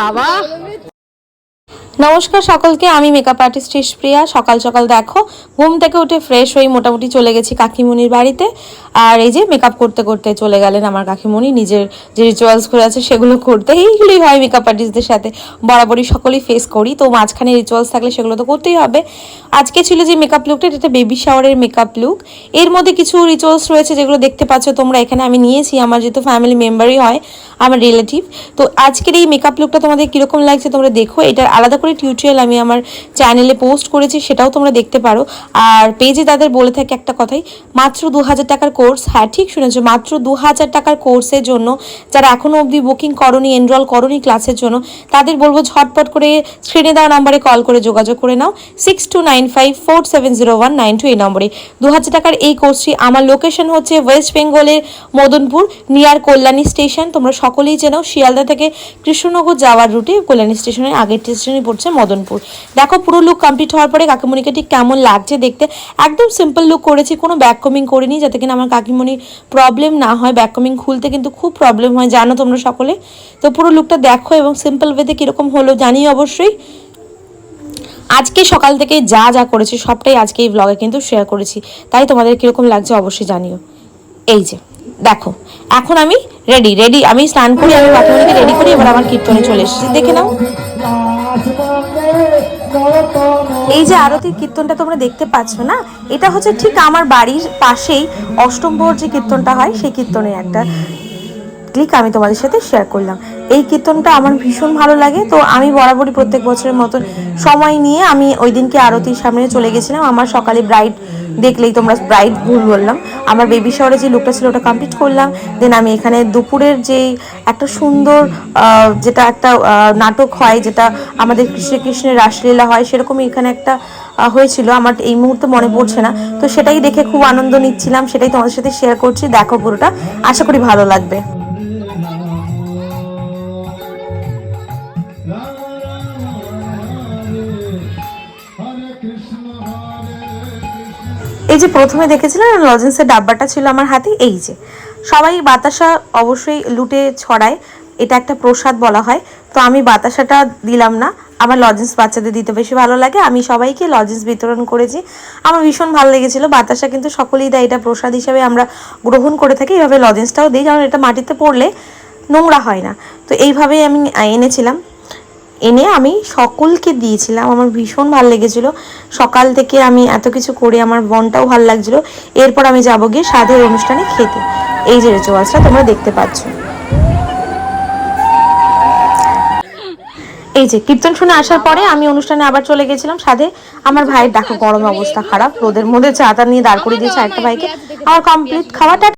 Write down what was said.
বাবা? নমস্কার সকলকে, আমি মেকআপ আর্টিস্ট প্রিয়া সকাল সকাল দেখো, ঘুম থেকে উঠে ফ্রেশ হয়ে মোটামুটি চলে গেছি কাকিমুনির বাড়িতে। আর এই যে মেকআপ করতে করতে চলে গেলেন আমার কাকিমুনি নিজের যে রিচুয়ালসগুলো আছে সেগুলো করতে এইগুলোই হয় মেকআপ আর্টিস্টদের সাথে। বরাবরই সকলেই ফেস করি, তো মাঝখানে রিচুয়ালস থাকলে সেগুলো তো করতেই হবে। আজকে ছিল যে মেকআপ লুকটা এটা বেবি শাওয়ারের মেকআপ লুক এর মধ্যে কিছু রিচুয়ালস রয়েছে যেগুলো দেখতে পাচ্ছ তোমরা, এখানে আমি নিয়েছি। আমার যেহেতু ফ্যামিলি মেম্বারই হয়, আমার রিলেটিভ তো আজকের এই মেকআপ লুকটা তোমাদের কীরকম লাগছে তোমরা দেখো, এটার আলাদা করে টিউটোরিয়াল আমি আমার চ্যানেলে পোস্ট করেছি, সেটাও তোমরা দেখতে পারো। আর পেজে তাদের বলে থাকে একটা কথাই, মাত্র দু হাজার টাকার কোর্স হ্যাঁ ঠিক শুনেছো, মাত্র দু হাজার টাকার কোর্সের জন্য, যারা এখনও অবধি বুকিং করনি এনরোল করনি ক্লাসের জন্য, তাদের বলব ঝটপট করে স্ক্রিনে দেওয়া নাম্বারে কল করে যোগাযোগ করে নাও six two nine five four seven zero one nine two এই নম্বরে। দু হাজার টাকার এই কোর্সটি আমার লোকেশন হচ্ছে ওয়েস্ট বেঙ্গলের মদনপুর নিয়ার কল্যাণী স্টেশন তোমরা সকলেই চেনো শিয়ালদা থেকে কৃষ্ণনগর যাওয়ার রুটে কল্যাণী স্টেশনের আগের স্টেশনে পড়ছে মদনপুর। দেখো, পুরো লুক কমপ্লিট হওয়ার পরে কাকিমণিকে ঠিক কেমন লাগছে দেখতে। একদম সিম্পল লুক করেছি, কোনো ব্যাক কমিং করিনি, যাতে কিনা আমার কাকিমণির প্রবলেম না হয়। ব্যাক কমিং খুলতে কিন্তু খুব প্রবলেম হয়, জানো তোমরা সকলে। তো পুরো লুকটা দেখো এবং সিম্পল ওয়েতে কীরকম হলো জানি অবশ্যই। আজকে সকাল থেকে যা যা করেছি, সবটাই আজকে এই ব্লগে কিন্তু শেয়ার করেছি। তাই তোমাদের কীরকম লাগছে অবশ্যই জানিও। এই যে, দেখো, এখন আমি রেডি রেডি আমি স্নান করি, আমি কাকিমণিকে রেডি করি এবার আমার কীর্তনে চলে এসেছি। দেখে নাও। এই যে আরতির কীর্তনটা তোমরা দেখতে পাচ্ছ না, এটা হচ্ছে ঠিক আমার বাড়ির পাশেই অষ্টম যে কীর্তনটা হয়, সেই কীর্তনের একটা ক্লিক আমি তোমাদের সাথে শেয়ার করলাম। এই কীর্তনটা আমার ভীষণ ভালো লাগে। তো আমি বরাবরই প্রত্যেক বছরের মতন সময় নিয়ে আমি ওই দিনকে আরতির সামনে চলে গেছিলাম। আমার সকালে ব্রাইড দেখলেই তোমরা ব্রাইড ভুল বললাম। আমার বেবি শহরে যে লুকটা ছিল ওটা কমপ্লিট করলাম। দেন আমি এখানে দুপুরের যে একটা সুন্দর যেটা একটা নাটক হয়, যেটা আমাদের শ্রীকৃষ্ণের রাসলীলা হয়, সেরকমই এখানে একটা হয়েছিল। আমার এই মুহূর্তে মনে পড়ছে না। তো সেটাই দেখে খুব আনন্দ নিচ্ছিলাম। সেটাই তোমাদের সাথে শেয়ার করছি। দেখো পুরোটা। আশা করি ভালো লাগবে। এই যে প্রথমে দেখেছিলেন, লজেন্সের ডাব্বাটা ছিল আমার হাতে, এই যে। সবাই বাতাসা অবশ্যই লুটে ছড়ায়, এটা একটা প্রসাদ বলা হয়। তো আমি বাতাসাটা দিলাম না, আমার লজেন্স বাচ্চাদের দিতে বেশি ভালো লাগে, আমি সবাইকে লজেন্স বিতরণ করেছি। আমার ভীষণ ভালো লেগেছিল, বাতাসা কিন্তু সকলেই দেয়, এটা প্রসাদ হিসাবে আমরা গ্রহণ করে থাকি, এইভাবে লজেন্সটাও দিই, কারণ এটা মাটিতে পড়লে নোংরা হয় না। তো এইভাবেই আমি এনেছিলাম। এনে আমি সকলকে দিয়েছিলাম। আমার ভীষণ ভালো লেগেছিল। সকাল থেকে আমি এত কিছু করে আমার মনটাও ভালো লাগছিল। এরপর আমি যাব গিয়ে সাধের অনুষ্ঠানে খেতে। এই যে রিচুয়ালসটা তোমরা দেখতে পাচ্ছ। এই যে কীর্তন শুনে আসার পরে আমি অনুষ্ঠানে আবার চলে গেছিলাম সাধে। আমার ভাইয়ের দেখো গরমে অবস্থা খারাপ। রোদের মধ্যে চাতা নিয়ে দাঁড় করিয়ে দিয়েছে একটা ভাইকে। আমার কমপ্লিট খাওয়াটা